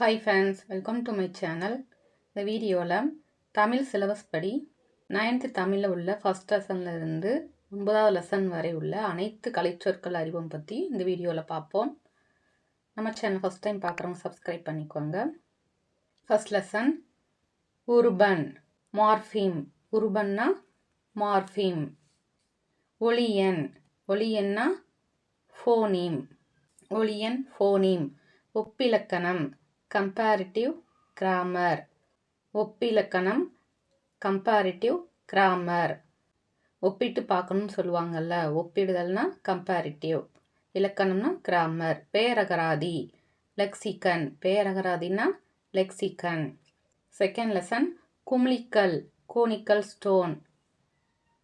Hi fans welcome to my channel இந்த வீடியோவில் Tamil syllabus படி நைன்த்து தமிழில் உள்ள ஃபஸ்ட் லெசன்லேருந்து ஒன்பதாவது லெசன் வரை உள்ள அனைத்து கலைச்சொற்கள் அறிவும் பற்றி இந்த வீடியோவில் பார்ப்போம் நம்ம சேனல் ஃபஸ்ட் டைம் பார்க்குறவங்க சப்ஸ்கிரைப் பண்ணிக்கோங்க. ஃபஸ்ட் லெசன் உருபன் மார்ஃபீம் உருபன்னா மார்ஃபீம் ஒளியன் ஒளியன்னா ஃபோனீம் ஒளியன் ஃபோனீம் ஒப்பிலக்கணம். கம்பேரிட்டிவ் கிராமர் ஒப்பிலக்கணம் கம்பேரிட்டிவ் கிராமர் ஒப்பிட்டு பார்க்கணும்னு சொல்லுவாங்கல்ல ஒப்பிடுதல்னா கம்பேரிட்டிவ் இலக்கணம்னா கிராமர் பேரகராதி லெக்சிகன் பேரகராதினா லெக்சிகன் செகண்ட் லெசன் குமிழிக்கல் கோனிக்கல் ஸ்டோன்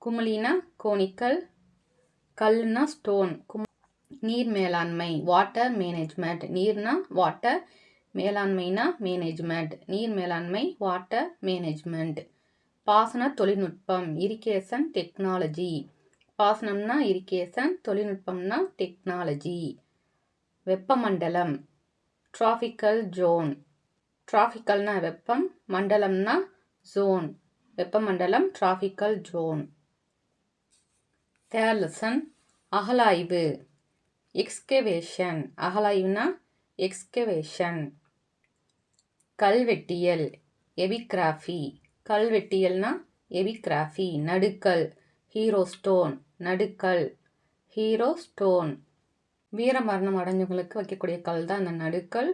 குமிழினா கோனிக்கல் கல்னா ஸ்டோன் கும் நீர் மேலாண்மை வாட்டர் மேனேஜ்மெண்ட் நீர்னா வாட்டர் மேலாண்மைனா மேனேஜ்மெண்ட் நீர் மேலாண்மை வாட்டர் மேனேஜ்மெண்ட் பாசன தொழில்நுட்பம் இரிகேஷன் டெக்னாலஜி பாசனம்னா இரிகேஷன் தொழில்நுட்பம்னா டெக்னாலஜி வெப்பமண்டலம் டிராஃபிக்கல் ஜோன் டிராஃபிக்கல்னா வெப்பம் மண்டலம்னா ஜோன் வெப்பமண்டலம் டிராஃபிக்கல் ஜோன் தேர்லசன் அகலாய்வு. எக்ஸ்கவேஷன் அகலாய்வுனா எக்ஸ்கவேஷன் கல்வெட்டியல் எபிகிராஃபி. கல்வெட்டியல்னா எபிகிராஃபி நடுக்கல். Hero stone நடுக்கல். Hero stone. வீரமரணம் அடைஞ்சவங்களுக்கு வைக்கக்கூடிய கல் தான் அந்த நடுக்கல்.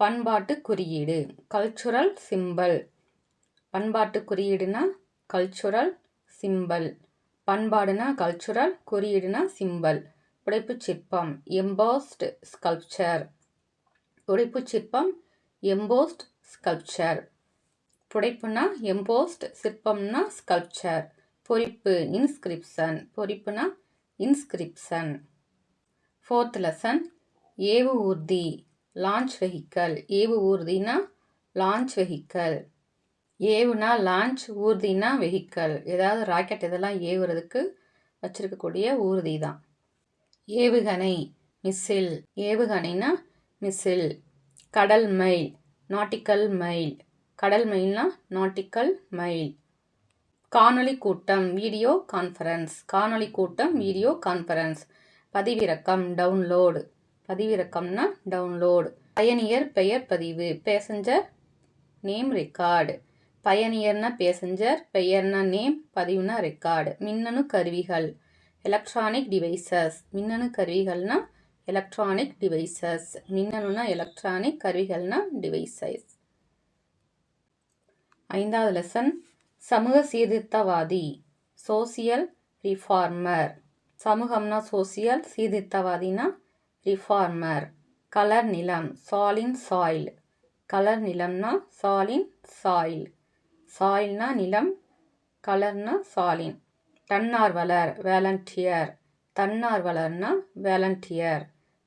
பண்பாட்டு குறியீடு கல்ச்சுரல் சிம்பல் பண்பாட்டு குறியீடுனா கல்ச்சுரல் சிம்பல் பண்பாடுனா கல்ச்சுரல் குறியீடுனா சிம்பல் புடைப்புச் சிற்பம் எம்போஸ்ட் ஸ்கல்ப்சர் புடைப்புச் சிற்பம் எம்போஸ்ட் ஸ்கல்ப்சர் புடைப்புனா எம்போஸ்ட் சிற்பம்னா ஸ்கல்ப்சர் பொறிப்பு இன்ஸ்கிரிப்ஷன் பொறிப்புனா இன்ஸ்கிரிப்ஷன் ஃபோர்த் லெசன் ஏவு ஊர்தி லான்ச் வெஹிக்கல் ஏவு ஊர்தினா லான்ச் வெஹிக்கல் ஏவுனா லான்ச் ஊர்தினா வெஹிக்கல் ஏதாவது ராக்கெட் இதெல்லாம் ஏவுறதுக்கு வச்சிருக்கக்கூடிய ஊர்தி தான் ஏவுகணை மிசில் ஏவுகணைனா மிசில் கடல் மைல் நாட்டிக்கல் மைல் கடல் மைல்னா நாட்டிக்கல் மைல் காணொளி கூட்டம் வீடியோ கான்ஃபரன்ஸ் காணொளி கூட்டம் வீடியோ கான்ஃபரன்ஸ் பதிவிறக்கம் டவுன்லோடு. பதிவிறக்கம்னா டவுன்லோடு. பயணியர் பெயர் பதிவு. Passenger name record. பயணியர்னா பேசஞ்சர் பெயர்னா நேம் பதிவுனா ரெக்கார்டு. மின்னணு கருவிகள். Electronic devices. மின்னணு கருவிகள்னா எலக்ட்ரானிக் டிவைசஸ் மின்னணுனா எலக்ட்ரானிக் கருவிகள்னா டிவைசஸ் ஐந்தாவது லெசன் சமூக சீர்திருத்தவாதி. சோசியல் ரிஃபார்மர் சமூகம்னா சோசியல் சீர்திருத்தவாதினா ரிஃபார்மர் கலர் நிலம். சாலின் சாயில் கலர் நிலம்னா சாலின் சாயில் சாயில்னா நிலம் கலர்னா சாலின் தன்னார்வலர் வேலண்டியர் தன்னார்வலர்னா வேலண்டியர்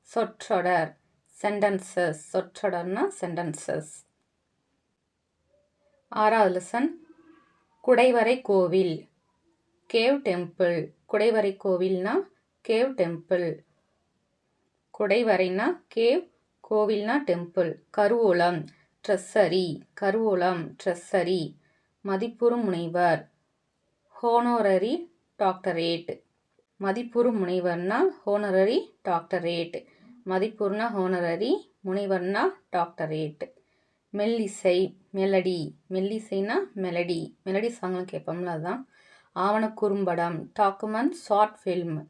சொற்றொடர் சென்டென்சஸ் சொற்றொடர்னா சென்டென்சஸ் ஆறாவது லெசன் குடைவரை கோவில் கேவ் டெம்பிள் குடைவரை கோவில்னா கேவ் டெம்பிள் குடைவரைனா கேவ் கோவில்னா டெம்பிள் கருவூலம் ட்ரெஸ்ஸரி கருவூலம் ட்ரெஸ்ஸரி மதிப்புறும் முனைவர் ஹோனோரரி டாக்டரேட் மதிப்புறு முனைவர்னா ஹோனரரி டாக்டரேட் மதிப்புறுனா ஹோனரரி முனைவர்னா டாக்டரேட் மெல்லிசை மெலடி. மெல்லிசைனா மெலடி. மெலடி சாங்லாம் கேட்போம்ல அதுதான் ஆவண குறும்படம் டாக்குமெண்ட் ஷார்ட் ஃபில்ம்.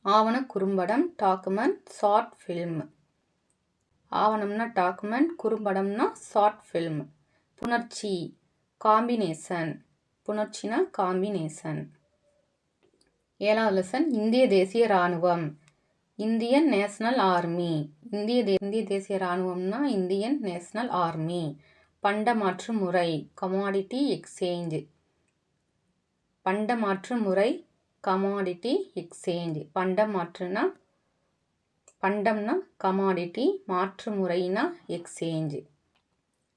ஆவண குறும்படம் டாக்குமெண்ட் ஷார்ட் ஃபில்ம். ஆவணம்னா டாக்குமெண்ட் குறும்படம்னா ஷார்ட் ஃபில்ம். புணர்ச்சி காம்பினேஷன். புணர்ச்சினா காம்பினேஷன். ஏழாவது லெசன் இந்திய தேசிய இராணுவம். Indian national army. இந்திய தே இந்திய தேசிய இராணுவம்னா இந்தியன் நேஷனல் ஆர்மி. பண்டமாற்று முறை கமாடிட்டி எக்ஸ்சேஞ்ச் பண்டமாற்று முறை கமாடிட்டி எக்ஸ்சேஞ்ச் பண்டம் மாற்றுனா பண்டம்னா கமாடிட்டி மாற்று முறைனா எக்ஸ்சேஞ்ச்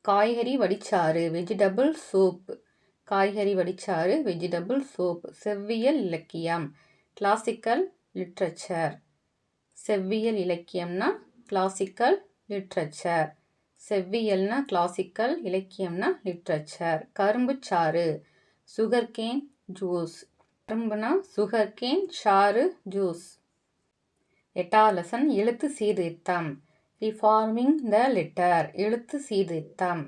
காய்கறி வடிச்சாறு வெஜிடபிள் சூப் காய்கறி வடிச்சாறு வெஜிடபிள் சூப் செவ்வியல் இலக்கியம் கிளாசிக்கல் லிட்ரேச்சர் செவ்வியல் இலக்கியம்னா கிளாசிக்கல் லிட்ரேச்சர் செவ்வியல்னா கிளாசிக்கல் இலக்கியம்னா லிட்ரேச்சர் கரும்புச்சாறு சுகர்கேன் ஜூஸ் கரும்புனா சுகர்கேன் சாறு ஜூஸ் எட்டாலசன் எழுத்து சீர்திருத்தம். ரிஃபார்மிங் த லெட்டர் எழுத்து சீர்திருத்தம்.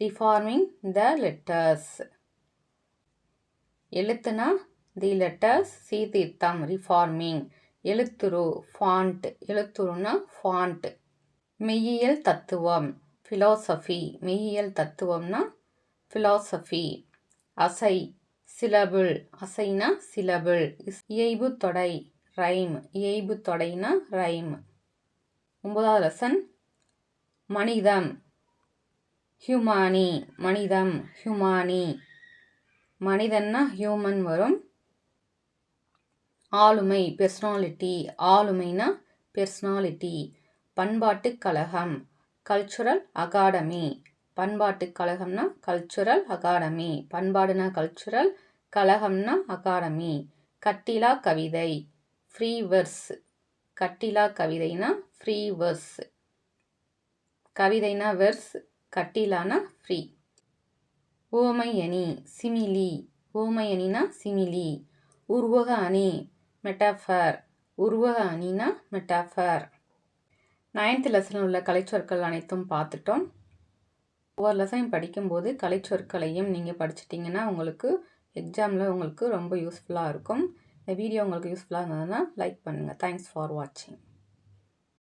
ரிஃபார்மிங் த லெட்டர்ஸ் எழுத்துனா தி லெட்டர்ஸ் சீர்திருத்தம் ரிஃபார்மிங் எழுத்துரு ஃபாண்ட் எழுத்துருனா ஃபாண்ட் மெய்யியல் தத்துவம் ஃபிலாசபி மெய்யியல் தத்துவம்னா ஃபிலாசபி அசை சிலபிள் அசைனா சிலபிள் இயைபு தொடை ரைம் இயைபு தொடைனா ரைம் ஒன்பதாவது லெசன் மனிதம். ஹியூமானி மனிதம் ஹியூமானி மனிதன்னா ஹியூமன் வரும். ஆளுமை பெர்சனாலிட்டி ஆளுமைனா பெர்சனாலிட்டி பண்பாட்டு கழகம் கல்ச்சுரல் அகாடமி பண்பாட்டு கழகம்னா கல்ச்சுரல் அகாடமி பண்பாடுனா கல்ச்சுரல் கழகம்னா அகாடமி கட்டிலா கவிதை ஃப்ரீ வெர்ஸ் கட்டிலா கவிதைனா ஃப்ரீ வெர்ஸ் கவிதைனா வெர்ஸ் கட்டிலானா ஃப்ரீ ஓமையணி சிமிலி. ஓமையணினா சிமிலி. உருவக அணி மெட்டாஃபர் உருவக அணினா மெட்டாஃபர் நைன்த் லெசனில் உள்ள கலைச்சொற்கள் அனைத்தும் பார்த்துட்டோம். ஒவ்வொரு லெசனையும் படிக்கும்போது கலைச்சொற்களையும் நீங்கள் படிச்சிட்டிங்கன்னா உங்களுக்கு எக்ஸாமில் உங்களுக்கு ரொம்ப யூஸ்ஃபுல்லாக இருக்கும். இந்த வீடியோ உங்களுக்கு யூஸ்ஃபுல்லாக இருந்ததுன்னா லைக் பண்ணுங்கள் தேங்க்ஸ் ஃபார் வாட்சிங்